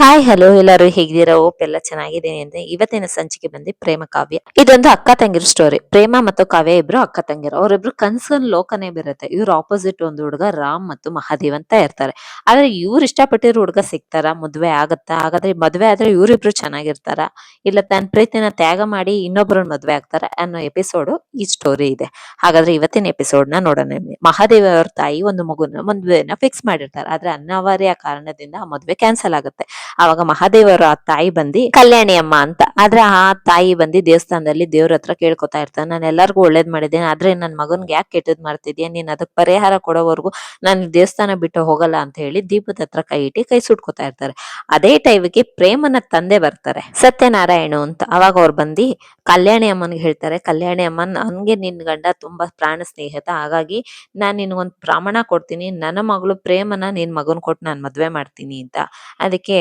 Hi hello ಎಲ್ಲರೂ ಹೇಗಿದ್ದೀರಾ? ಓಪ್ ಎಲ್ಲ ಚೆನ್ನಾಗಿದೆ ಅಂದ್ರೆ ಇವತ್ತಿನ ಸಂಚಿಕೆ ಬಂದು ಪ್ರೇಮ ಕಾವ್ಯ. ಇದೊಂದು ಅಕ್ಕ ತಂಗಿರ ಸ್ಟೋರಿ ಪ್ರೇಮ ಮತ್ತು ಕಾವ್ಯ ಇಬ್ರು ಅಕ್ಕ ತಂಗಿರು. ಅವರಿಬ್ರು ಕನ್ಸನ್ ಲೋಕನೇ ಬಿರುತ್ತೆ. ಇವ್ರ ಆಪೋಸಿಟ್ ಒಂದು ಹುಡುಗ ರಾಮ್ ಮತ್ತು ಮಹಾದೇವ್ ಅಂತ ಇರ್ತಾರೆ. ಆದ್ರೆ ಇವ್ರು ಇಷ್ಟಪಟ್ಟಿರೋ ಹುಡುಗ ಸಿಗ್ತಾರ? ಮದ್ವೆ ಆಗತ್ತಾ? ಹಾಗಾದ್ರೆ ಮದ್ವೆ ಆದ್ರೆ ಇವರಿಬ್ರು ಚೆನ್ನಾಗಿರ್ತಾರ? ಇಲ್ಲ ತನ್ನ ಪ್ರೀತಿನ ತ್ಯಾಗ ಮಾಡಿ ಇನ್ನೊಬ್ಬರನ್ನ ಮದ್ವೆ ಆಗ್ತಾರ ಅನ್ನೋ ಎಪಿಸೋಡ್ ಈ ಸ್ಟೋರಿ ಇದೆ. ಹಾಗಾದ್ರೆ ಇವತ್ತಿನ ಎಪಿಸೋಡ್ನ ನೋಡೋಣ. ಮಹಾದೇವ್ ಅವ್ರ ತಾಯಿ ಒಂದು ಮಗುನ ಮದ್ವೆನ ಫಿಕ್ಸ್ ಮಾಡಿರ್ತಾರೆ. ಆದ್ರೆ ಅನಿವಾರ್ಯ ಕಾರಣದಿಂದ ಆ ಮದ್ವೆ ಕ್ಯಾನ್ಸಲ್ ಆಗುತ್ತೆ. ಅವಾಗ ಮಹಾದೇವರ ಆ ತಾಯಿ ಬಂದಿ, ಕಲ್ಯಾಣಿ ಅಮ್ಮ ಅಂತ. ಆದ್ರೆ ಆ ತಾಯಿ ಬಂದಿ ದೇವಸ್ಥಾನದಲ್ಲಿ ದೇವ್ರ ಹತ್ರ ಕೇಳ್ಕೊತಾ ಇರ್ತಾನೆ ನಾನು ಎಲ್ಲರಿಗೂ ಒಳ್ಳೇದ್ ಮಾಡಿದ್ದೇನೆ, ಆದ್ರೆ ನನ್ನ ಮಗನ್ಗೆ ಯಾಕೆ ಕೆಟ್ಟದ್ ಮಾಡ್ತಿದ್ಯಾ? ನೀನ್ ಅದಕ್ಕೆ ಪರಿಹಾರ ಕೊಡೋವರೆಗೂ ನಾನು ದೇವಸ್ಥಾನ ಬಿಟ್ಟು ಹೋಗಲ್ಲ ಅಂತ ಹೇಳಿ ದೀಪದ ಹತ್ರ ಕೈ ಇಟ್ಟು ಕೈ ಸುಟ್ಕೋತಾ ಇರ್ತಾರೆ. ಅದೇ ಟೈಮಿಗೆ ಪ್ರೇಮನ ತಂದೆ ಬರ್ತಾರೆ, ಸತ್ಯನಾರಾಯಣ ಅಂತ. ಅವಾಗ ಅವ್ರು ಬಂದಿ ಕಲ್ಯಾಣಿ ಅಮ್ಮನಿಗೆ ಹೇಳ್ತಾರೆ, ಕಲ್ಯಾಣಿ ಅಮ್ಮ, ನನ್ಗೆ ನಿನ್ ಗಂಡ ತುಂಬಾ ಪ್ರಾಣ ಸ್ನೇಹಿತ, ಹಾಗಾಗಿ ನಾನ್ ನಿನ್ಗೊಂದ್ ಪ್ರಮಾಣ ಕೊಡ್ತೀನಿ. ನನ್ನ ಮಗಳು ಪ್ರೇಮನ ನಿನ್ ಮಗನ್ ಕೊಟ್ಟು ನಾನ್ ಮದ್ವೆ ಮಾಡ್ತೀನಿ ಅಂತ. ಅದಕ್ಕೆ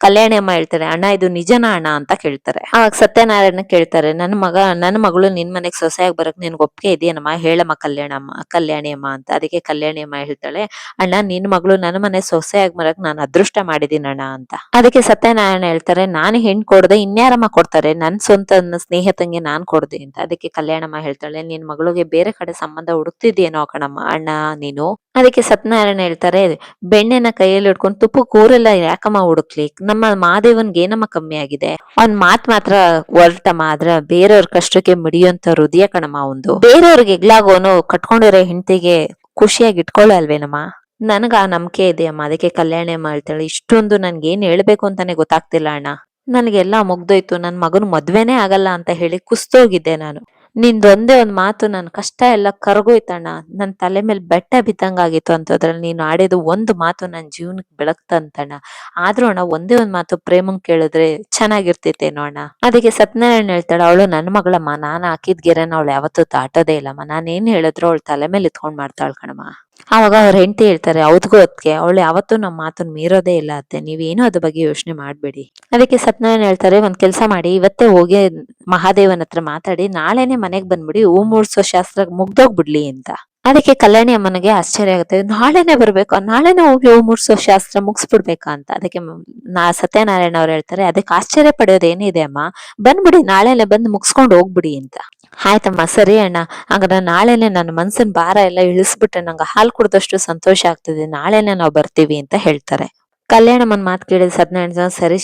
ಕಲ್ಯಾಣಿ ಅಮ್ಮ ಹೇಳ್ತಾರೆ, ಅಣ್ಣ, ಇದು ನಿಜನ ಅಣ್ಣ? ಅಂತ ಕೇಳ್ತಾರೆ. ಅವಾಗ ಸತ್ಯನಾರಾಯಣ ಕೇಳ್ತಾರೆ, ನನ್ನ ಮಗ, ನನ್ನ ಮಗಳು ನಿನ್ ಮನೆಗೆ ಸೊಸೆಯಾಗಿ ಬರಕ್ ನಿನ್ಗೆ ಒಪ್ಪಿಗೆ ಇದೆಯೇನಮ್ಮ? ಹೇಳಮ್ಮ ಕಲ್ಯಾಣಮ್ಮ ಕಲ್ಯಾಣಿ ಅಮ್ಮ ಅಂತ. ಅದಕ್ಕೆ ಕಲ್ಯಾಣಿ ಅಮ್ಮ ಹೇಳ್ತಾಳೆ, ಅಣ್ಣ, ನಿನ್ ಮಗಳು ನನ್ನ ಮನೆ ಸೊಸೆಯಾಗಿ ಬರಕ್ ನಾನು ಅದೃಷ್ಟ ಮಾಡಿದೀನಿ ಅಣ್ಣ ಅಂತ. ಅದಕ್ಕೆ ಸತ್ಯನಾರಾಯಣ ಹೇಳ್ತಾರೆ, ನಾನು ಹೆಣ್ ಕೊಡದೆ, ಇನ್ಯಾರಮ್ಮ ಕೊಡ್ತಾರೆ? ನನ್ ಸ್ವಂತ ಸ್ನೇಹಿತಂಗೆ ನಾನ್ ಕೊಡ್ದೆ ಅಂತ. ಅದಕ್ಕೆ ಕಲ್ಯಾಣಮ್ಮ ಹೇಳ್ತಾಳೆ, ನಿನ್ ಮಗಳಿಗೆ ಬೇರೆ ಕಡೆ ಸಂಬಂಧ ಹುಡುಕ್ತಿದ್ಯೇನೋ ಕಣಮ್ಮ, ಅಣ್ಣ, ನೀನು? ಅದಕ್ಕೆ ಸತ್ಯನಾರಾಯಣ ಹೇಳ್ತಾರೆ, ಬೆಣ್ಣೆನ ಕೈಯಲ್ಲಿ ಹಿಡ್ಕೊಂಡು ತುಪ್ಪ ಕೂರೆಲ್ಲ ಯಾಕಮ್ಮ ಹುಡುಕ್ಲಿ? ನಮ್ಮ ಮಾದೇವನ್ಗೆ ಏನಮ್ಮ ಕಮ್ಮಿ ಆಗಿದೆ. ಅವ್ನ್ ಮಾತ್ ಮಾತ್ರ ಹೊರಟಮ್ಮ ಆದ್ರ ಬೇರೆಯವ್ರ ಕಷ್ಟಕ್ಕೆ ಮಿಡಿಯುವಂತ ಹೃದಯ ಕಣಮ್ಮ ಒಂದು ಬೇರೆಯವ್ರಿಗೆ ಎಗ್ಲಾಗೋನು ಕಟ್ಕೊಂಡಿರೋ ಹೆಂಡತಿಗೆ ಖುಷಿಯಾಗಿ ಇಟ್ಕೊಳ್ಳಲ್ವೇನಮ್ಮ ನನ್ಗ ಆ ನಂಬಿಕೆ ಇದೆ ಅಮ್ಮ, ಅದಕ್ಕೆ ಕಲ್ಯಾಣ ಮಾಡ್ತಾಳೆ ಇಷ್ಟೊಂದು ನನ್ಗೆ ಏನ್ ಹೇಳ್ಬೇಕು ಅಂತಾನೆ ಗೊತ್ತಾಗ್ತಿಲ್ಲ ಅಣ್ಣ. ನನಗೆಲ್ಲ ಮುಗ್ದೋಯ್ತು, ನನ್ ಮಗನ್ ಮದ್ವೆನೆ ಆಗಲ್ಲ ಅಂತ ಹೇಳಿ ಕುಸ್ತೋಗಿದ್ದೆ ನಾನು. ನಿಂದೊಂದೇ ಒಂದ್ ಮಾತು ನನ್ ಕಷ್ಟ ಎಲ್ಲ ಕರಗೋಯ್ತಣ್ಣ. ನನ್ ತಲೆ ಮೇಲೆ ಬೆಟ್ಟ ಬಿದ್ದಂಗಾಗಿತ್ತು ಅಂತದ್ರಲ್ಲಿ ನೀನು ಆಡಿದ ಒಂದು ಮಾತು ನನ್ ಜೀವನಕ್ಕೆ ಬೆಳಗ್ತಂತಣ್ಣ ಆದ್ರೂ ಅಣ್ಣ, ಒಂದೇ ಒಂದ್ ಮಾತು ಪ್ರೇಮಂಗ್ ಕೇಳಿದ್ರೆ ಚೆನ್ನಾಗಿರ್ತೈತೇನೋ ಅಣ್ಣ. ಅದಕ್ಕೆ ಸತ್ಯನಾರಾಯಣ ಹೇಳ್ತಾಳೆ, ಅವಳು ನನ್ ಮಗಳಮ್ಮ ನಾನ್ ಹಾಕಿದ್ ಗೆರೆನ ಅವಳು ಯಾವತ್ತೂ ದಾಟೋದೇ ಇಲ್ಲಮ್ಮ. ನಾನ್ ಏನ್ ಹೇಳಿದ್ರು ಅವಳು ತಲೆ ಮೇಲೆ ಇತ್ಕೊಂಡ್ ಮಾಡ್ತಾಳ ಕಣಮ್ಮ. ಅವಾಗ ಅವ್ರ ಹೆಂಡತಿ ಹೇಳ್ತಾರೆ ಹೌದ್ಗೋ ಅದಕ್ಕೆ ಅವಳು ಯಾವತ್ತೂ ನಮ್ಮ ಮಾತನ್ನ ಮೀರೋದೇ ಇಲ್ಲ ಅತ್ತೆ, ನೀವೇನು ಅದ್ರ ಬಗ್ಗೆ ಯೋಚನೆ ಮಾಡಬೇಡಿ. ಅದಕ್ಕೆ ಸತ್ಯನಾರಾಯಣ ಹೇಳ್ತಾರೆ, ಒಂದ್ ಕೆಲಸ ಮಾಡಿ, ಇವತ್ತೇ ಹೋಗಿ ಮಹಾದೇವನ ಹತ್ರ ಮಾತಾಡಿ, ನಾಳೆನೆ ಮನೆಗೆ ಬಂದ್ಬಿಡಿ, ಹೂ ಮೂಡ್ಸೋ ಶಾಸ್ತ್ರ ಮುಗ್ದೋಗ್ಬಿಡ್ಲಿ ಅಂತ. ಅದಕ್ಕೆ ಕಲ್ಯಾಣಿ ಅಮ್ಮನಿಗೆ ಆಶ್ಚರ್ಯ ಆಗುತ್ತೆ. ನಾಳೆನೆ ಬರ್ಬೇಕು? ನಾಳೆನೆ ಹೋಗಿ ಮೂಡ್ಸೋ ಶಾಸ್ತ್ರ ಮುಗಿಸ್ಬಿಡ್ಬೇಕಾ ಅಂತ. ಅದಕ್ಕೆ ನಾ, ಸತ್ಯನಾರಾಯಣ ಅವ್ರು ಹೇಳ್ತಾರೆ, ಅದಕ್ಕೆ ಆಶ್ಚರ್ಯ ಪಡೆಯೋದೇನಿದೆ ಅಮ್ಮ? ಬಂದ್ಬಿಡಿ ನಾಳೆನೆ ಬಂದು ಮುಗಿಸ್ಕೊಂಡು ಹೋಗ್ಬಿಡಿ ಅಂತ. ಆಯ್ತಮ್ಮ, ಸರಿ ಅಣ್ಣ. ಹಾಗಾದ್ರೆ ನಾಳೆನೆ ನನ್ನ ಮನ್ಸಿನ ಭಾರ ಎಲ್ಲ ಇಳಿಸ್ಬಿಟ್ರೆ ನಂಗೆ ಹಾಲು ಕುಡ್ದಷ್ಟು ಸಂತೋಷ ಆಗ್ತದೆ. ನಾಳೆನೆ ನಾವು ಬರ್ತೀವಿ ಅಂತ ಹೇಳ್ತಾರೆ. ಕಲ್ಯಾಣಮ್ಮನ್ ಮಾತು ಕೇಳಿದ ಸತ್ಯನಾರಾಯಣ ಸ್ವಾಮಿ, ಸರಿ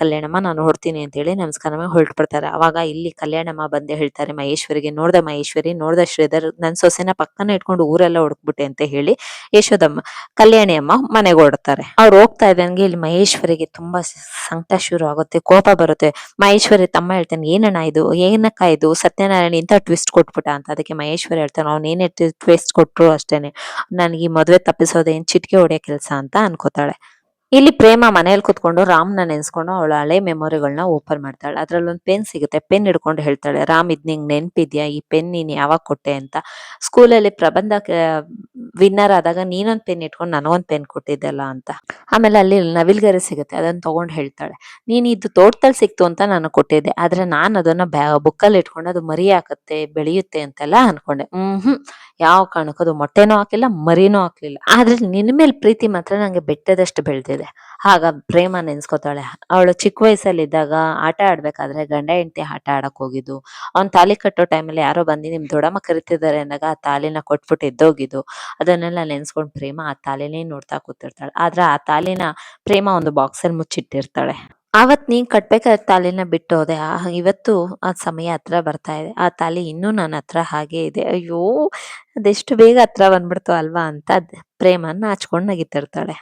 ಕಲ್ಯಾಣಮ್ಮ ನಾನು ಹೊಡ್ತೀನಿ ಅಂತ ಹೇಳಿ ನಮಸ್ಕಾರ ಮಾಡಿ ಹೊರಟ್ಬಿಡ್ತಾರೆ. ಅವಾಗ ಇಲ್ಲಿ ಕಲ್ಯಾಣಮ್ಮ ಬಂದೆ ಹೇಳ್ತಾರೆ ಮಹೇಶ್ವರಿಗೆ ನೋಡ್ದ ಮಹೇಶ್ವರಿ ನೋಡ್ದ ಶ್ರೀಧರ್ ನನ್ ಸೊಸೆನ ಪಕ್ಕನ ಇಟ್ಕೊಂಡು ಊರೆಲ್ಲ ಹುಡುಕ್ಬಿಟ್ಟೆ ಅಂತ ಹೇಳಿ ಯಶೋದಮ್ಮ ಕಲ್ಯಾಣಿ ಅಮ್ಮ ಮನೆಗೆ ಹೊಡ್ತಾರೆ ಅವ್ರು ಹೋಗ್ತಾ ಇದ್ದಂಗೆ ಇಲ್ಲಿ ಮಹೇಶ್ವರಿಗೆ ತುಂಬಾ ಸಂಕಟ ಶುರು ಆಗುತ್ತೆ ಕೋಪ ಬರುತ್ತೆ. ಮಹೇಶ್ವರಿ ತಮ್ಮ ಹೇಳ್ತಾನೆ ಏನಣ್ಣ ಇದು? ಏನಕ್ಕ ಇದು? ಸತ್ಯನಾರಾಯಣ ಇಂಥ ಟ್ವಿಸ್ಟ್ ಕೊಟ್ಬಿಟ್ಟ ಅಂತ. ಅದಕ್ಕೆ ಮಹೇಶ್ವರಿ ಹೇಳ್ತಾನೆ ಅವ್ನು ಏನೇ ಟ್ವಿಸ್ಟ್ ಕೊಟ್ರು ಅಷ್ಟೇನೆ. ನನಗೆ ಮದುವೆ ತಪ್ಪಿಸೋದೇನು ಚಿಟಿಕೆ ಹೊಡೆಯೋ ಕೆಲಸ ಅಂತ ಅನ್ಕೋತಾಳೆ. ಇಲ್ಲಿ ಪ್ರೇಮ ಮನೇಲಿ ಕುತ್ಕೊಂಡು ರಾಮ್ನ ನೆನ್ಸ್ಕೊಂಡು ಅವಳ ಹಳೆ ಮೆಮೊರಿಗಳನ್ನ ಓಪನ್ ಮಾಡ್ತಾಳೆ. ಅದ್ರಲ್ಲಿ ಒಂದು ಪೆನ್ ಸಿಗುತ್ತೆ. ಪೆನ್ ಹಿಡ್ಕೊಂಡು ಹೇಳ್ತಾಳೆ, ರಾಮ್, ಇದ್ ನಿಂಗೆ ನೆನ್ಪಿದ್ಯಾ? ಈ ಪೆನ್ ನೀನ್ ಯಾವಾಗ ಕೊಟ್ಟೆ? ಅಂತ. ಸ್ಕೂಲಲ್ಲಿ ಪ್ರಬಂಧ ವಿನ್ನರ್ ಆದಾಗ ನೀನೊಂದ್ ಪೆನ್ ಇಟ್ಕೊಂಡು ನನಗೊಂದ್ ಪೆನ್ ಕೊಟ್ಟಿದ್ದಲ್ಲ ಅಂತ. ಆಮೇಲೆ ಅಲ್ಲಿ ನವಿಲ್ಗರಿ ಸಿಗುತ್ತೆ. ಅದನ್ನ ತಗೊಂಡ್ ಹೇಳ್ತಾಳೆ, ನೀನ್ ಇದು ತೋಟದಲ್ಲಿ ಸಿಕ್ತು ಅಂತ ನಾನು ಕೊಟ್ಟಿದ್ದೆ. ಆದ್ರೆ ನಾನು ಅದನ್ನ ಬುಕ್ಕಲ್ಲಿ ಇಟ್ಕೊಂಡು ಅದು ಮರಿ ಹಾಕುತ್ತೆ ಬೆಳೆಯುತ್ತೆ ಅಂತೆಲ್ಲ ಅನ್ಕೊಂಡೆ. ಹ್ಮ್ ಹ್ಮ್ ಯಾವ ಕಾರಣಕ್ಕೂ ಅದು ಮೊಟ್ಟೆನೂ ಹಾಕಿಲ್ಲ, ಮರಿನೂ ಹಾಕ್ಲಿಲ್ಲ. ಆದ್ರೆ ನಿನ್ ಮೇಲೆ ಪ್ರೀತಿ ಮಾತ್ರ ನಂಗೆ ಬೆಟ್ಟದಷ್ಟು ಬೆಳೆದಿದೆ. ಆಗ ಪ್ರೇಮ ನೆನ್ಸ್ಕೊತಾಳೆ. ಅವಳು ಚಿಕ್ಕ ವಯಸ್ಸಲ್ಲಿ ಇದ್ದಾಗ ಆಟ ಆಡ್ಬೇಕಾದ್ರೆ ಗಂಡ ಹೆಂಡತಿ ಆಟ ಆಡಕ್ ಹೋಗಿದ್ದು. ಅವ್ನ್ ತಾಲಿ ಕಟ್ಟೋ ಟೈಮಲ್ಲಿ ಯಾರೋ ಬಂದು ನಿಮ್ ದೊಡ್ಡಮ್ಮ ಕರಿತಿದ್ದಾರೆ ಅಂದಾಗ ಆ ತಾಲಿನ ಕೊಟ್ಬಿಟ್ಟು ಎದ್ದೋಗಿದ್ದು. ಅದನ್ನೆಲ್ಲ ನೆನ್ಸ್ಕೊಂಡ್ ಪ್ರೇಮ ಆ ತಾಲಿನೇ ನೋಡ್ತಾ ಕೂತಿರ್ತಾಳೆ. ಆದ್ರೆ ಆ ತಾಲಿನ ಪ್ರೇಮ ಒಂದು ಬಾಕ್ಸ್ ಅಲ್ಲಿ ಮುಚ್ಚಿಟ್ಟಿರ್ತಾಳೆ. ಆವತ್ ನೀನ್ ಕಟ್ಬೇಕಾದ ತಾಲಿನ ಬಿಟ್ಟು ಹೋದೆ. ಇವತ್ತು ಆ ಸಮಯ ಹತ್ರ ಬರ್ತಾ ಇದೆ. ಆ ತಾಲಿ ಇನ್ನೂ ನನ್ನ ಹತ್ರ ಹಾಗೆ ಇದೆ. ಅಯ್ಯೋ, ಅದೆಷ್ಟು ಬೇಗ ಹತ್ರ ಬಂದ್ಬಿಡ್ತು ಅಲ್ವಾ ಅಂತ ಪ್ರೇಮನ್ನ ಹಚ್ಕೊಂಡ್ ನಗಿತಿರ್ತಾಳೆ.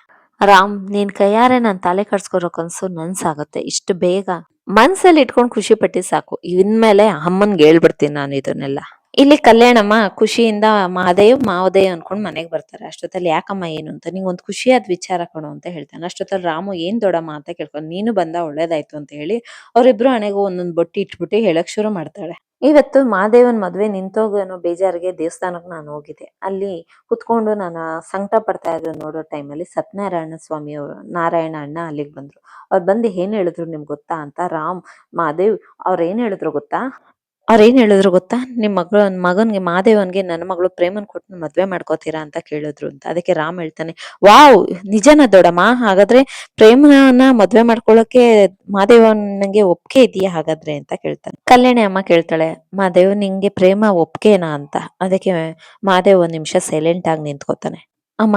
ರಾಮ್, ನೀನ್ ಕೈಯಾರೆ ನಾನ್ ತಲೆ ಕಟ್ಸ್ಕೊರೋ ಕನ್ಸು ನನ್ಸಾಗುತ್ತೆ. ಇಷ್ಟು ಬೇಗ ಮನ್ಸಲ್ಲಿ ಇಟ್ಕೊಂಡು ಖುಷಿ ಪಟ್ಟಿ ಸಾಕು. ಇನ್ಮೇಲೆ ಅಮ್ಮನ್ಗೆ ಹೇಳ್ಬಿಡ್ತೀನಿ ನಾನು ಇದನ್ನೆಲ್ಲ. ಇಲ್ಲಿ ಕಲ್ಯಾಣಮ್ಮ ಖುಷಿಯಿಂದ ಮಾದೇವ್ ಮಾವದೇವ್ ಅನ್ಕೊಂಡ್ ಮನೆಗೆ ಬರ್ತಾರೆ. ಅಷ್ಟೊತ್ತಲ್ಲಿ ಯಾಕಮ್ಮ ಏನು ಅಂತ? ನೀವು ಒಂದು ಖುಷಿಯಾದ ವಿಚಾರ ಕಣು ಅಂತ ಹೇಳ್ತಾನೆ. ಅಷ್ಟೊತ್ತಲ್ಲಿ ರಾಮು, ಏನ್ ದೊಡ್ಡಮ್ಮ ಅಂತ ಕೇಳ್ಕೊಂಡು, ನೀನು ಬಂದ ಒಳ್ಳೇದಾಯ್ತು ಅಂತ ಹೇಳಿ ಅವರಿಬ್ರು ಹಣೆಗೂ ಒಂದೊಂದು ಬೊಟ್ಟಿ ಇಟ್ಬಿಟ್ಟು ಹೇಳಕ್ ಶುರು ಮಾಡ್ತಾಳೆ. ಇವತ್ತು ಮಹಾದೇವನ ಮದ್ವೆ ನಿಂತೋಗೋ ಅನ್ನೋ ಬೇಜಾರಿಗೆ ದೇವಸ್ಥಾನಕ್ಕೆ ನಾನು ಹೋಗಿದ್ದೆ. ಅಲ್ಲಿ ಕುತ್ಕೊಂಡು ನಾನು ಸಂಕಟ ಪಡ್ತಾ ಇದ್ದ ನೋಡೋ ಟೈಮಲ್ಲಿ ಸತ್ಯನಾರಾಯಣ ಸ್ವಾಮಿ ಅವರು, ನಾರಾಯಣ ಅಣ್ಣ ಅಲ್ಲಿಗೆ ಬಂದ್ರು. ಅವ್ರು ಬಂದು ಏನ್ ಹೇಳಿದ್ರು ನಿಮ್ಗೆ ಗೊತ್ತಾ ಅಂತ ರಾಮ್, ಮಹಾದೇವ್ ಅವ್ರು ಏನು ಹೇಳಿದ್ರು ಗೊತ್ತಾ? ಅವ್ರ ಏನ್ ಹೇಳಿದ್ರು ಗೊತ್ತಾ? ನಿಮ್ ಮಗಳು, ಮಗನ್ಗೆ ಮಾದೇವನ್ಗೆ ನನ್ನ ಮಗಳು ಪ್ರೇಮನ್ ಕೊಟ್ಟು ಮದ್ವೆ ಮಾಡ್ಕೋತೀರಾ ಅಂತ ಕೇಳಿದ್ರು ಅಂತ. ಅದಕ್ಕೆ ರಾಮ್ ಹೇಳ್ತಾನೆ, ವಾವ್, ನಿಜನ ದೊಡಮ್ಮ ಹಾಗಾದ್ರೆ ಪ್ರೇಮನ ಮದ್ವೆ ಮಾಡ್ಕೊಳ್ಳೋಕೆ ಮಾದೇವನ್ಗೆ ಒಪ್ಕೆ ಇದೆಯಾ ಹಾಗಾದ್ರೆ? ಅಂತ ಕೇಳ್ತಾನೆ. ಕಲ್ಯಾಣಿ ಅಮ್ಮ ಕೇಳ್ತಾಳೆ ಮಾದೇವ್ ನಿಂಗೆ ಪ್ರೇಮ ಒಪ್ಕೆನಾ ಅಂತ? ಅದಕ್ಕೆ ಮಾದೇವ್ ಒಂದ್ ನಿಮಿಷ ಸೈಲೆಂಟ್ ಆಗಿ ನಿಂತ್ಕೋತಾನೆ. ಅಮ್ಮ,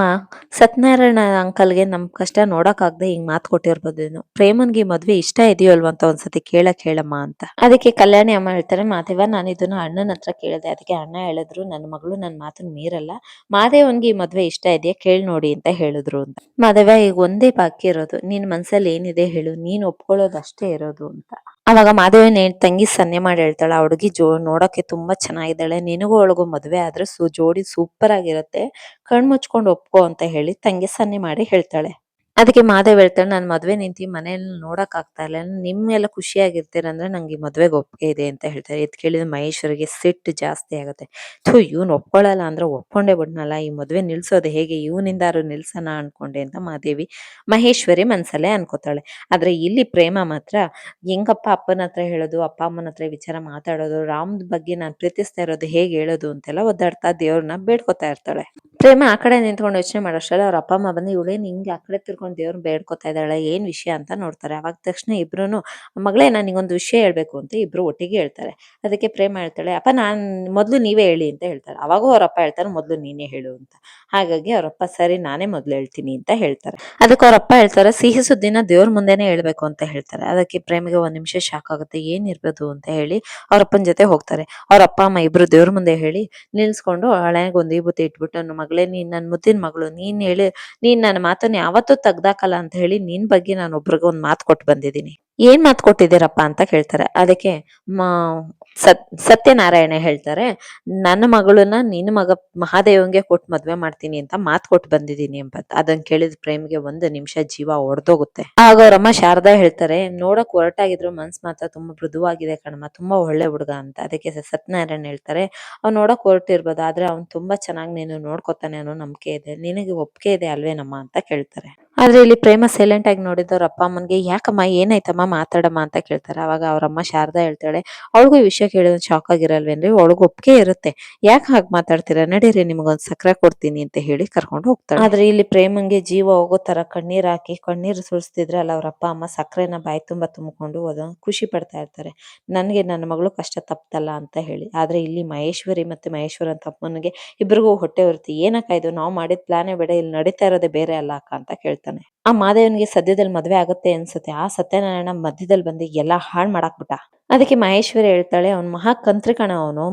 ಸತ್ಯನಾರಾಯಣ ಅಂಕಲ್ಗೆ ನಮ್ ಕಷ್ಟ ನೋಡಕ್ಕಾಗ್ದೆ ಹಿಂಗ್ ಮಾತ್ ಕೊಟ್ಟಿರ್ಬೋದೇನೋ ಪ್ರೇಮನ್ಗೆ ಮದ್ವೆ ಇಷ್ಟ ಇದೆಯೋ ಅಲ್ವಾ ಅಂತ ಒಂದ್ಸತಿ ಕೇಳಕ್ ಹೇಳಮ್ಮ ಅಂತ. ಅದಕ್ಕೆ ಕಲ್ಯಾಣಿ ಅಮ್ಮ ಹೇಳ್ತಾರೆ, ಮಾದೇವ, ನಾನು ಇದನ್ನ ಅಣ್ಣನ ಹತ್ರ ಕೇಳಿದೆ. ಅದಕ್ಕೆ ಅಣ್ಣ ಹೇಳಿದ್ರು ನನ್ನ ಮಗಳು ನನ್ನ ಮಾತನ್ನ ಮೀರಲ್ಲ. ಮಾದೇವನ್ಗೆ ಈ ಮದ್ವೆ ಇಷ್ಟ ಇದೆಯಾ? ಕೇಳಿ ನೋಡಿ ಅಂತ ಹೇಳಿದ್ರು ಅಂತ. ಮಾದೇವ, ಈಗ ಒಂದೇ ಬಾಕಿ ಇರೋದು. ನಿನ್ ಮನ್ಸಲ್ಲಿ ಏನಿದೆ ಹೇಳು. ನೀನ್ ಒಪ್ಕೊಳ್ಳೋದು ಅಷ್ಟೇ ಇರೋದು ಅಂತ. ಅವಾಗ ಮಾಧವಿನ ತಂಗಿ ಸನ್ನೆ ಮಾಡಿ ಹೇಳ್ತಾಳೆ, ಆ ಹುಡುಗಿ ಜೋ, ನೋಡೋಕೆ ತುಂಬಾ ಚೆನ್ನಾಗಿದ್ದಾಳೆ, ನಿನಗೂ ಅವಳಿಗೂ ಮದುವೆ ಆದ್ರೆ ಸು, ಜೋಡಿ ಸೂಪರ್ ಆಗಿರುತ್ತೆ ಕಣ್ ಮುಚ್ಕೊಂಡು ಒಪ್ಕೋ ಅಂತ ಹೇಳಿ ತಂಗಿ ಸನ್ನೆ ಮಾಡಿ ಹೇಳ್ತಾಳೆ. ಅದಕ್ಕೆ ಮಾದೇವ್ ಹೇಳ್ತಾಳೆ, ನಾನು ಮದ್ವೆ ನಿಂತಿ ಮನೇಲಿ ನೋಡಕ್ ಆಗ್ತಾ ಇಲ್ಲ. ನಿಮ್ಮೆಲ್ಲ ಖುಷಿಯಾಗಿರ್ತೀರಂದ್ರೆ ನಂಗೆ ಈ ಮದ್ವೆಗೆ ಒಪ್ಪಿಗೆ ಇದೆ ಅಂತ ಹೇಳ್ತಾರೆ. ಎತ್ ಕೇಳಿದ ಮಹೇಶ್ವರಿಗೆ ಸಿಟ್ಟು ಜಾಸ್ತಿ ಆಗುತ್ತೆ. ಥೂ, ಇವ್ನ್ ಒಪ್ಕೊಳ್ಳಲ್ಲ ಅಂದ್ರೆ ಒಪ್ಕೊಂಡೇ ಬಿಡ್ನಲ್ಲ ಈ ಮದ್ವೆ ನಿಲ್ಸೋದು ಹೇಗೆ? ಇವನಿಂದಾರು ನಿಲ್ಸನ ಅನ್ಕೊಂಡೆ ಅಂತ ಮಾದೇವಿ ಮಹೇಶ್ವರಿ ಮನ್ಸಲ್ಲೇ ಅನ್ಕೋತಾಳೆ. ಆದ್ರೆ ಇಲ್ಲಿ ಪ್ರೇಮ ಮಾತ್ರ, ಹೆಂಗಪ್ಪ ಅಪ್ಪನ ಹತ್ರ ಹೇಳೋದು, ಅಪ್ಪ ಅಮ್ಮನ ಹತ್ರ ವಿಚಾರ ಮಾತಾಡೋದು ರಾಮ್ ಬಗ್ಗೆ ನಾನ್ ಪ್ರೀತಿಸ್ತಾ ಇರೋದು ಹೇಗೆ ಹೇಳೋದು ಅಂತೆಲ್ಲ ಒದ್ದಾಡ್ತಾ ದೇವ್ರನ್ನ ಬೇಡ್ಕೊತಾ ಇರ್ತಾಳೆ. ಪ್ರೇಮ ಆ ಕಡೆ ನಿಂತ್ಕೊಂಡು ಯೋಚನೆ ಮಾಡೋಷ್ಟರಲ್ಲಿ ಅವ್ರ ಅಪ್ಪ ಅಮ್ಮ ಬಂದು ಇವಳೇನು ಹಿಂಗೆ ಆ ಕಡೆ ತಿರ್ಕೊಂಡು ದೇವ್ರನ್ನ ಬೇಡ್ಕೊತಾ ಇದ್ದಾಳೆ, ಏನ್ ವಿಷಯ ಅಂತ ನೋಡ್ತಾರೆ. ಅವಾಗ ತಕ್ಷಣ ಇಬ್ರುನು, ಮಗಳೇ, ನಾನು ನಿಂಗೊಂದು ವಿಷಯ ಹೇಳ್ಬೇಕು ಅಂತ ಇಬ್ರು ಒಟ್ಟಿಗೆ ಹೇಳ್ತಾರೆ. ಅದಕ್ಕೆ ಪ್ರೇಮ ಹೇಳ್ತಾಳೆ, ಅಪ್ಪ, ನಾನ್ ಮೊದ್ಲು ನೀವೇ ಹೇಳಿ ಅಂತ ಹೇಳ್ತಾರೆ. ಅವಾಗೂ ಅವ್ರ ಅಪ್ಪ ಹೇಳ್ತಾರೆ, ಮೊದ್ಲು ನೀನೇ ಹೇಳು ಅಂತ. ಹಾಗಾಗಿ ಅವ್ರಪ್ಪ ಸರಿ, ನಾನೇ ಮೊದ್ಲು ಹೇಳ್ತೀನಿ ಅಂತ ಹೇಳ್ತಾರೆ. ಅದಕ್ಕೆ ಅವ್ರ ಅಪ್ಪ ಹೇಳ್ತಾರೆ, ಸಿಹಿ ಸುದ್ದಿನ ದೇವ್ರ ಮುಂದೆನೆ ಹೇಳ್ಬೇಕು ಅಂತ ಹೇಳ್ತಾರೆ. ಅದಕ್ಕೆ ಪ್ರೇಮಿಗೆ ಒಂದ್ ನಿಮಿಷ ಶಾಕ್ ಆಗುತ್ತೆ, ಏನ್ ಇರ್ಬೋದು ಅಂತ ಹೇಳಿ ಅವರಪ್ಪನ ಜೊತೆ ಹೋಗ್ತಾರೆ. ಅವ್ರ ಅಪ್ಪ, ಅಮ್ಮ ಇಬ್ರು ದೇವ್ರ ಮುಂದೆ ಹೇಳಿ ನಿಲ್ಸ್ಕೊಂಡು ಹಳೆಗೆ ಒಂದು ವಿಭೂತಿ ಇಟ್ಬಿಟ್ಟು ನನ್ನ ಮಗಳೇ, ನೀನ್ ನನ್ ಮುದ್ದಿನ ಮಗಳು, ನೀನ್ ಹೇಳಿ, ನೀನ್ ನನ್ನ ಮಾತನ್ನ ಯಾವತ್ತೂ ತೆಗ್ದಾಕಲ್ಲ ಅಂತ ಹೇಳಿ ನಿನ್ ಬಗ್ಗೆ ನಾನು ಒಬ್ರಿಗೆ ಒಂದ್ ಮಾತು ಕೊಟ್ಟು ಬಂದಿದ್ದೀನಿ. ಏನ್ ಮಾತು ಕೊಟ್ಟಿದ್ದೀರಪ್ಪ ಅಂತ ಕೇಳ್ತಾರೆ ಅದಕ್ಕೆ ಸತ್, ಸತ್ಯನಾರಾಯಣ ಹೇಳ್ತಾರೆ, ನನ್ನ ಮಗಳನ್ನ ನಿನ್ನ ಮಗ ಮಹಾದೇವಂಗೆ ಕೊಟ್ಟು ಮದ್ವೆ ಮಾಡ್ತೀನಿ ಅಂತ ಮಾತು ಕೊಟ್ಟು ಬಂದಿದ್ದೀನಿ ಎಂಬ ಅದನ್ನ ಕೇಳಿದ ಪ್ರೇಮ್ಗೆ ಒಂದು ನಿಮಿಷ ಜೀವ ಒಡೆದೋಗುತ್ತೆ. ಆಗ ಅವರಮ್ಮ ಶಾರದಾ ಹೇಳ್ತಾರೆ, ನೋಡಕ್ ಹೊರಟಾಗಿದ್ರು ಮನ್ಸ್ ಮಾತ್ರ ತುಂಬಾ ಮೃದುವಾಗಿದೆ ಕಣಮ್ಮ, ತುಂಬಾ ಒಳ್ಳೆ ಹುಡುಗ ಅಂತ. ಅದಕ್ಕೆ ಸತ್ಯನಾರಾಯಣ ಹೇಳ್ತಾರೆ, ಅವ್ನು ನೋಡಕ್ ಹೊರಟಿರ್ಬೋದು, ಆದ್ರೆ ಅವ್ನು ತುಂಬಾ ಚೆನ್ನಾಗಿ ನೀನು ನೋಡ್ಕೊತಾನೆ ಅನ್ನೋ ನಂಬಿಕೆ ಇದೆ, ನಿನಗೆ ಒಪ್ಪಿಗೆ ಇದೆ ಅಲ್ವೇನಮ್ಮ? ಅಂತ ಕೇಳ್ತಾರೆ. ಆದ್ರೆ ಇಲ್ಲಿ ಪ್ರೇಮ ಸೈಲೆಂಟ್ ಆಗಿ ನೋಡಿದವ್ರ ಅಪ್ಪ ಅಮ್ಮನ್ಗೆ, ಯಾಕಮ್ಮ, ಏನಾಯ್ತಮ್ಮ? ಮಾತಾಡಮ್ಮ ಅಂತ ಕೇಳ್ತಾರೆ. ಅವಾಗ ಅವ್ರಮ್ಮ ಶಾರದಾ ಹೇಳ್ತಾಳೆ, ಅವಳಿಗೂ ಈ ವಿಷಯ ಕೇಳಿದ್ರೆ ಶಾಕ್ ಆಗಿರಲ್ವೇನ್ರಿ? ಅವಳಗ್ ಒಪ್ಪಿಗೆ ಇರುತ್ತೆ. ಯಾಕೆ ಹಾಗೆ ಮಾತಾಡ್ತೀರಾ? ನಡೀರಿ, ನಿಮಗೊಂದು ಸಕ್ಕರೆ ಕೊಡ್ತೀನಿ ಅಂತ ಹೇಳಿ ಕರ್ಕೊಂಡು ಹೋಗ್ತಾರೆ ಆದ್ರೆ ಇಲ್ಲಿ ಪ್ರೇಮಂಗೆ ಜೀವ ಹೋಗೋ ತರ ಕಣ್ಣೀರ್ ಹಾಕಿ, ಕಣ್ಣೀರ್ ಸುರಿಸ್ತಿದ್ರೆ ಅಲ್ಲ ಅವ್ರ ಅಪ್ಪ ಅಮ್ಮ ಸಕ್ಕರೆನ ಬಾಯಿ ತುಂಬಾ ತುಂಬಿಕೊಂಡು ಅದನ್ನು ಖುಷಿ ಪಡ್ತಾ ಇರ್ತಾರೆ. ನನಗೆ ನನ್ನ ಮಗಳು ಕಷ್ಟ ತಪ್ತಲ್ಲ ಅಂತ ಹೇಳಿ. ಆದ್ರೆ ಇಲ್ಲಿ ಮಹೇಶ್ವರಿ ಮತ್ತೆ ಮಹೇಶ್ವರ ಅಂತ ಅಪ್ಪನಿಗೆ ಇಬ್ಬರಿಗೂ ಹೊಟ್ಟೆ ಉರ್ತಿ. ಏನಕ್ಕ ಇದು? ನಾವು ಮಾಡಿದ ಪ್ಲಾನೇ ಬೇಡ, ಇಲ್ಲಿ ನಡೀತಾ ಇರೋದೇ ಬೇರೆ ಅಲ್ಲ ಅಕ್ಕ ಅಂತ ಆ ಮಾದೇವನಿಗೆ ಸದ್ಯದಲ್ಲಿ ಮದ್ವೆ ಆಗುತ್ತೆ ಅನ್ಸುತ್ತೆ. ಆ ಸತ್ಯನಾರಾಯಣ ಮಧ್ಯದಲ್ಲಿ ಬಂದು ಎಲ್ಲ ಹಾಳು ಮಾಡಾಕ್ಬಿಟ್ಟ. ಅದಕ್ಕೆ ಮಹೇಶ್ವರಿ ಹೇಳ್ತಾಳೆ, ಅವ್ನ್ ಮಹಾ ಕಂತ್ರಿ ಕಣ ಅವನು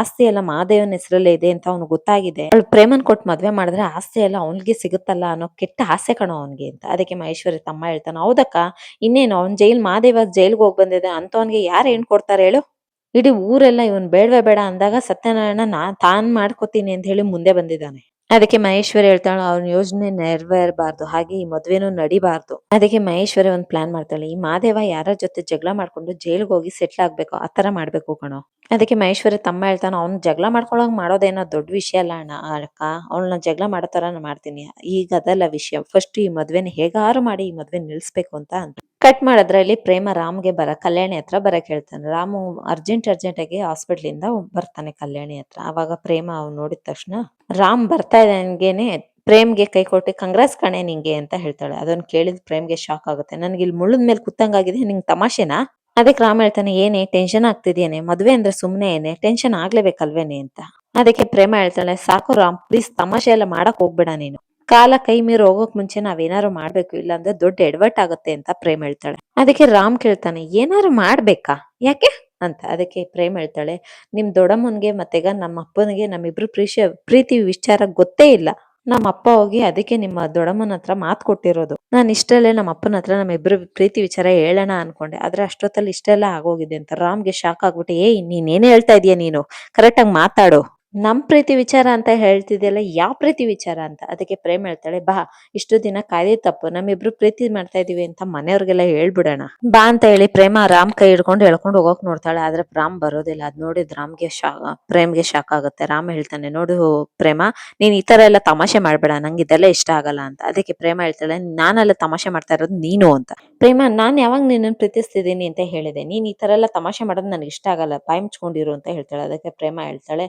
ಆಸ್ತಿ ಎಲ್ಲ ಮಹಾದೇವನ ಹೆಸರಲ್ಲೇ ಇದೆ ಅಂತ ಅವ್ನು ಗೊತ್ತಾಗಿದೆ. ಅವಳು ಪ್ರೇಮನ್ ಕೊಟ್ಟು ಮದ್ವೆ ಮಾಡಿದ್ರೆ ಆಸ್ತಿ ಎಲ್ಲ ಅವನಿಗೆ ಸಿಗುತ್ತಲ್ಲ ಅನ್ನೋ ಕೆಟ್ಟ ಆಸೆ ಕಣ ಅವನಿಗೆ ಅಂತ. ಅದಕ್ಕೆ ಮಹೇಶ್ವರಿ ತಮ್ಮ ಹೇಳ್ತಾನೆ, ಹೌದಕ್ಕ, ಇನ್ನೇನು? ಅವ್ನ್ ಜೈಲ್ ಮಹಾದೇವ ಜೈಲ್ಗೆ ಹೋಗ್ ಬಂದಿದೆ ಅಂತವನ್ಗೆ ಯಾರು ಹೆಣ್ ಕೊಡ್ತಾರೆ ಹೇಳು? ಇಡೀ ಊರೆಲ್ಲ ಇವನ್ ಬೇಡವೇ ಬೇಡ ಅಂದಾಗ ಸತ್ಯನಾರಾಯಣ ನಾ ತಾನ್ ಮಾಡ್ಕೋತೀನಿ ಅಂತ ಹೇಳಿ ಮುಂದೆ ಬಂದಿದ್ದಾನೆ. ಅದಕ್ಕೆ ಮಹೇಶ್ವರಿ ಹೇಳ್ತಾಳೆ, ಅವ್ನ ಯೋಜನೆ ನೆರವೇರಬಾರ್ದು, ಹಾಗೆ ಈ ಮದ್ವೆನೂ ನಡಿಬಾರ್ದು. ಅದಕ್ಕೆ ಮಹೇಶ್ವರಿ ಒಂದ್ ಪ್ಲಾನ್ ಮಾಡ್ತಾಳೆ, ಈ ಮಾದೇವ ಯಾರ ಜೊತೆ ಜಗಳ ಮಾಡ್ಕೊಂಡು ಜೈಲ್ಗೆ ಹೋಗಿ ಸೆಟ್ಲ್ ಆಗ್ಬೇಕು, ಆ ತರ ಮಾಡ್ಬೇಕು ಕಣೋ. ಅದಕ್ಕೆ ಮಹೇಶ್ವರಿ ತಮ್ಮ ಹೇಳ್ತಾನೆ, ಅವ್ನ ಜಗಳ ಮಾಡ್ಕೊಳಂಗ್ ಮಾಡೋದೇನೋ ದೊಡ್ಡ ವಿಷಯ ಅಲ್ಲ ಅಣ್ಣ ಅಕ್ಕ, ಅವ್ಳನ್ನ ಜಗಳ ಮಾಡೋ ತರ ಮಾಡ್ತೀನಿ. ಈಗ ಅದಲ್ಲ ವಿಷಯ ಫಸ್ಟ್ ಈ ಮದ್ವೆನ ಹೇಗಾರು ಮಾಡಿ ಈ ಮದುವೆ ನಿಲ್ಸ್ಬೇಕು ಅಂತ ಅಂತ ಕಟ್ ಮಾಡೋದ್ರಲ್ಲಿ ಪ್ರೇಮ ರಾಮ್ಗೆ ಬರ, ಕಲ್ಯಾಣಿ ಹತ್ರ ಬರಕ್ ಹೇಳ್ತಾನೆ ರಾಮು ಅರ್ಜೆಂಟ್ ಅರ್ಜೆಂಟ್ ಆಗಿ ಹಾಸ್ಪಿಟ್ಲ್ ಇಂದ ಬರ್ತಾನೆ ಕಲ್ಯಾಣಿ ಹತ್ರ. ಅವಾಗ ಪ್ರೇಮ ಅವ್ನು ನೋಡಿದ ತಕ್ಷಣ, ರಾಮ್ ಬರ್ತಾ ಇದ್ದಂಗೆನೆ ಪ್ರೇಮ್ಗೆ ಕೈ ಕೊಟ್ಟು ಕಂಗ್ರೆಸ್ ಕಣೆ ನಿಂಗೆ ಅಂತ ಹೇಳ್ತಾಳೆ. ಅದನ್ನ ಕೇಳಿದ್ ಪ್ರೇಮ್ಗೆ ಶಾಕ್ ಆಗುತ್ತೆ. ನನ್ಗೆ ಇಲ್ಲಿ ಮುಳ್ಳದ ಮೇಲೆ ಕುತ್ತಂಗಾಗಿದೆ ನಿಂಗೆ ತಮಾಷೆನಾ? ಅದಕ್ಕೆ ರಾಮ್ ಹೇಳ್ತಾನೆ, ಏನೇ ಟೆನ್ಷನ್ ಆಗ್ತಿದ್ಯೇನೆ? ಮದ್ವೆ ಅಂದ್ರೆ ಸುಮ್ನೆ ಏನೇ? ಟೆನ್ಷನ್ ಆಗ್ಲೇಬೇಕಲ್ವೇನೆ? ಅಂತ. ಅದಕ್ಕೆ ಪ್ರೇಮ ಹೇಳ್ತಾಳೆ, ಸಾಕು ರಾಮ್ ಪ್ಲೀಸ್ ತಮಾಷೆ ಎಲ್ಲ ಮಾಡಕ್ ಹೋಗ್ಬೇಡ ನೀನು. ಕಾಲ ಕೈ ಮೀರಿ ಹೋಗೋಕ್ ಮುಂಚೆ ನಾವೇನಾದ್ರು ಮಾಡ್ಬೇಕು, ಇಲ್ಲಾಂದ್ರೆ ದೊಡ್ಡ ಎಡವಟ್ ಆಗುತ್ತೆ ಅಂತ ಪ್ರೇಮ್ ಹೇಳ್ತಾಳೆ. ಅದಕ್ಕೆ ರಾಮ್ ಕೇಳ್ತಾನೆ, ಏನಾರು ಮಾಡ್ಬೇಕಾ? ಯಾಕೆ? ಅಂತ. ಅದಕ್ಕೆ ಪ್ರೇಮ್ ಹೇಳ್ತಾಳೆ, ನಿಮ್ ದೊಡ್ಡಮ್ಮನ್ಗೆ ಮತ್ತೆಗ ನಮ್ಮ ಅಪ್ಪನಿಗೆ ನಮ್ಮಿಬ್ರು ಪ್ರೀಶ ಪ್ರೀತಿ ವಿಚಾರ ಗೊತ್ತೇ ಇಲ್ಲ. ನಮ್ಮ ಅಪ್ಪ ಹೋಗಿ ಅದಕ್ಕೆ ನಿಮ್ಮ ದೊಡ್ಡಮ್ಮನ ಹತ್ರ ಮಾತು ಕೊಟ್ಟಿರೋದು. ನಾನು ಇಷ್ಟಲ್ಲೇ ನಮ್ಮ ಅಪ್ಪನ ಹತ್ರ ನಮ್ಮಿಬ್ರು ಪ್ರೀತಿ ವಿಚಾರ ಹೇಳೋಣ ಅನ್ಕೊಂಡೆ. ಆದ್ರೆ ಅಷ್ಟೊತ್ತಲ್ಲಿ ಇಷ್ಟೆಲ್ಲ ಆಗೋಗಿದೆ ಅಂತ ರಾಮ್ಗೆ ಶಾಕ್ ಆಗ್ಬಿಟ್ಟು ಏ ನೀನ್ ಏನ್ ಹೇಳ್ತಾ ಇದೀಯ ನೀನು? ಕರೆಕ್ಟ್ ಆಗಿ ಮಾತಾಡು. ನಮ್ ಪ್ರೀತಿ ವಿಚಾರ ಅಂತ ಹೇಳ್ತಿದ್ದೆಲ್ಲ ಯಾವ ಪ್ರೀತಿ ವಿಚಾರ ಅಂತ? ಅದಕ್ಕೆ ಪ್ರೇಮ್ ಹೇಳ್ತಾಳೆ, ಬಾ, ಇಷ್ಟು ದಿನ ಕಾಯ್ದೆ ತಪ್ಪು, ನಮ್ಮಿಬ್ರು ಪ್ರೀತಿ ಮಾಡ್ತಾ ಇದೀವಿ ಅಂತ ಮನೆಯವ್ರಿಗೆಲ್ಲ ಹೇಳ್ಬಿಡೋಣ. ಬಾ ಅಂತ ಹೇಳಿ ಪ್ರೇಮ ರಾಮ್ ಕೈ ಹಿಡ್ಕೊಂಡು ಹೇಳ್ಕೊಂಡು ಹೋಗೋಕ್ ನೋಡ್ತಾಳೆ, ಆದ್ರೆ ರಾಮ್ ಬರೋದಿಲ್ಲ. ಅದ್ ನೋಡಿದ್ ರಾಮ್ಗೆ ಶಾ, ಪ್ರೇಮ್ಗೆ ಶಾಕ್ ಆಗುತ್ತೆ. ರಾಮ್ ಹೇಳ್ತಾನೆ, ನೋಡು ಪ್ರೇಮ, ನೀನ್ ಈ ತರ ಎಲ್ಲ ತಮಾಷೆ ಮಾಡ್ಬೇಡ, ನಂಗೆ ಇದೆಲ್ಲ ಇಷ್ಟ ಆಗಲ್ಲ ಅಂತ. ಅದಕ್ಕೆ ಪ್ರೇಮ ಹೇಳ್ತಾಳೆ, ನಾನೆಲ್ಲ ತಮಾಷೆ ಮಾಡ್ತಾ ಇರೋದು ನೀನು ಅಂತ. ಪ್ರೇಮ, ನಾನ್ ಯಾವಾಗ ನಿನ್ನನ್ನು ಪ್ರೀತಿಸ್ತಿದ್ದೀನಿ ಅಂತ ಹೇಳಿದೆ. ನೀನ್ ಈ ತರ ಎಲ್ಲ ತಮಾಷೆ ಮಾಡೋದು ನನಗೆ ಇಷ್ಟ ಆಗಲ್ಲ, ಬಾಯಿ ಮುಚ್ಕೊಂಡಿರು ಅಂತ ಹೇಳ್ತಾಳೆ. ಅದಕ್ಕೆ ಪ್ರೇಮ ಹೇಳ್ತಾಳೆ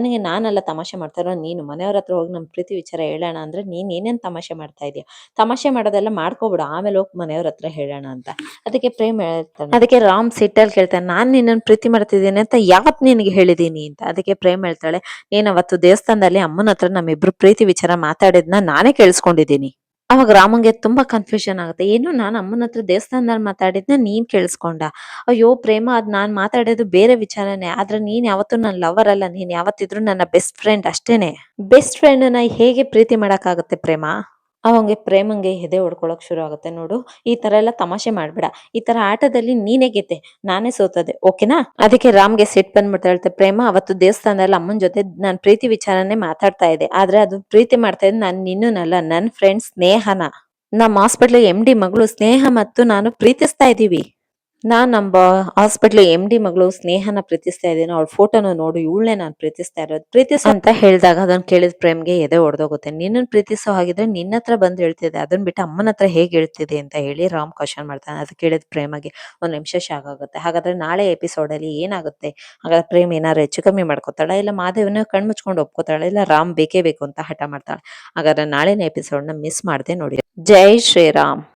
ನನಗೆ ನಾನೆಲ್ಲ ತಮಾಷೆ ಮಾಡ್ತಾರೋ ನೀನು ಮನೆಯವ್ರ ಹತ್ರ ಹೋಗಿ ನಮ್ಮ ಪ್ರೀತಿ ವಿಚಾರ ಹೇಳೋಣ ಅಂದ್ರೆ ನೀನು ಏನೇನು ತಮಾಷೆ ಮಾಡ್ತಾ ಇದೀಯ? ತಮಾಷೆ ಮಾಡೋದೆಲ್ಲ ಮಾಡ್ಕೋಬಿಡು, ಆಮೇಲೆ ಹೋಗಿ ಮನೆಯವ್ರ ಹತ್ರ ಹೇಳೋಣ ಅಂತ. ಅದಕ್ಕೆ ಪ್ರೇಮ್ ಹೇಳ್ತಾನೆ ಅದಕ್ಕೆ ರಾಮ್ ಸಿಟ್ಟಲ್ಲಿ ಕೇಳ್ತಾನೆ, ನಾನು ನಿನ್ನನ್ನು ಪ್ರೀತಿ ಮಾಡ್ತಿದ್ದೀನಿ ಅಂತ ಯಾವತ್ ನಿನಗೆ ಹೇಳಿದ್ದೀನಿ ಅಂತ. ಅದಕ್ಕೆ ಪ್ರೇಮ್ ಹೇಳ್ತಾಳೆ, ನೀನು ಅವತ್ತು ದೇವಸ್ಥಾನದಲ್ಲಿ ಅಮ್ಮನ ಹತ್ರ ನಮ್ಮಿಬ್ರು ಪ್ರೀತಿ ವಿಚಾರ ಮಾತಾಡಿದ್ನ ನಾನೇ ಕೇಳಿಸ್ಕೊಂಡಿದ್ದೀನಿ. ಅವಾಗ ರಾಮಂಗೆ ತುಂಬಾ ಕನ್ಫ್ಯೂಷನ್ ಆಗುತ್ತೆ. ಏನು, ನಾನು ಅಮ್ಮನ ಹತ್ರ ದೇವಸ್ಥಾನದಲ್ಲಿ ಮಾತಾಡಿದ್ನ, ನೀನ್ ಕೇಳಿಸ್ಕೊಂಡ? ಅಯ್ಯೋ, ಪ್ರೇಮ, ಅದ್ ನಾನ್ ಮಾತಾಡೋದು ಬೇರೆ ವಿಚಾರನೆ. ಆದ್ರೆ ನೀನ್ ಯಾವತ್ತೂ ನನ್ನ ಲವರ್ ಅಲ್ಲ. ನೀನ್ ಯಾವತ್ತಿದ್ರು ನನ್ನ ಬೆಸ್ಟ್ ಫ್ರೆಂಡ್ ಅಷ್ಟೇನೆ. ಬೆಸ್ಟ್ ಫ್ರೆಂಡ್ನ ಹೇಗೆ ಪ್ರೀತಿ ಮಾಡಕ್ಕಾಗತ್ತೆ ಪ್ರೇಮ? ಅವಂಗೆ ಪ್ರೇಮಂಗೆ ಎದೆ ಹೊಡ್ಕೊಳಕ್ ಶುರು ಆಗುತ್ತೆ ನೋಡು. ಈ ತರ ಎಲ್ಲ ತಮಾಷೆ ಮಾಡ್ಬೇಡ. ಈ ತರ ಆಟದಲ್ಲಿ ನೀನೇ ಗೆದ್ದೆ, ನಾನೇ ಸೋತದೆ ಓಕೆನಾ ಅದಕ್ಕೆ ರಾಮ್ಗೆ ಸಿಟ್ ಬಂದ್ಬಿಡ್ತಾ ಹೇಳ್ತೆ, ಪ್ರೇಮ, ಅವತ್ತು ದೇವಸ್ಥಾನದಲ್ಲಿ ಅಮ್ಮನ ಜೊತೆ ನಾನ್ ಪ್ರೀತಿ ವಿಚಾರನೆ ಮಾತಾಡ್ತಾ ಇದ್ದೆ. ಆದ್ರೆ ಅದು ಪ್ರೀತಿ ಮಾಡ್ತಾ ಇದ್ದೆ, ನಾನ್ ನಿನ್ನೂನಲ್ಲ ನನ್ ಫ್ರೆಂಡ್ ಸ್ನೇಹನ. ನಮ್ಮ ಹಾಸ್ಪಿಟ್ಲ್ ಎಂ ಡಿ ಮಗಳು ಸ್ನೇಹ ಮತ್ತು ನಾನು ಪ್ರೀತಿಸ್ತಾ ಇದೀವಿ ನಾನ್ ನಮ್ಮ ಹಾಸ್ಪಿಟ್ಲ್ ಎಂ ಡಿ ಮಗಳು ಸ್ನೇಹನ ಪ್ರೀತಿಸ್ತಾ ಇದ್ದೀನಿ. ಅವ್ಳ ಫೋಟೋನ ನೋಡು, ಇವಳನ್ನೇ ನಾನು ಪ್ರೀತಿಸ್ತಾ ಇರೋದು. ಪ್ರೀತಿಸ ಅಂತ ಹೇಳಿದಾಗ ಅದನ್ನು ಕೇಳಿದ ಪ್ರೇಮ್ಗೆ ಎದೆ ಹೊಡೆದೋಗುತ್ತೆ ನಿನ್ನನ್ನು ಪ್ರೀತಿಸೋ ಹಾಗಿದ್ರೆ ನಿನ್ನ ಹತ್ರ ಬಂದು ಹೇಳ್ತಿದೆ ಅದನ್ನ ಬಿಟ್ಟು ಅಮ್ಮನ ಹತ್ರ ಹೇಗೆ ಹೇಳ್ತಿದೆ ಅಂತ ಹೇಳಿ ರಾಮ್ ಕ್ವಶನ್ ಮಾಡ್ತಾನೆ. ಅದು ಕೇಳಿದ ಪ್ರೇಮಗೆ ಒಂದು ನಿಮಿಷ ಶಾಕ್ ಆಗುತ್ತೆ. ಹಾಗಾದ್ರೆ ನಾಳೆ ಎಪಿಸೋಡ್ ಅಲ್ಲಿ ಏನಾಗುತ್ತೆ? ಹಾಗಾದ್ರೆ ಪ್ರೇಮ್ ಏನಾದ್ರು ಹೆಚ್ಚು ಕಮ್ಮಿ ಮಾಡ್ಕೋತಾಳ? ಇಲ್ಲ ಮಾದೇವನ ಕಣ್ಮುಚ್ಕೊಂಡು ಒಪ್ಕೋತಾಳ? ಇಲ್ಲ ರಾಮ್ ಬೇಕೇ ಬೇಕು ಅಂತ ಹಠ ಮಾಡ್ತಾಳೆ? ಹಾಗಾದ್ರೆ ನಾಳಿನ ಎಪಿಸೋಡ್ನ ಮಿಸ್ ಮಾಡದೆ ನೋಡಿ. ಜೈ ಶ್ರೀರಾಮ್.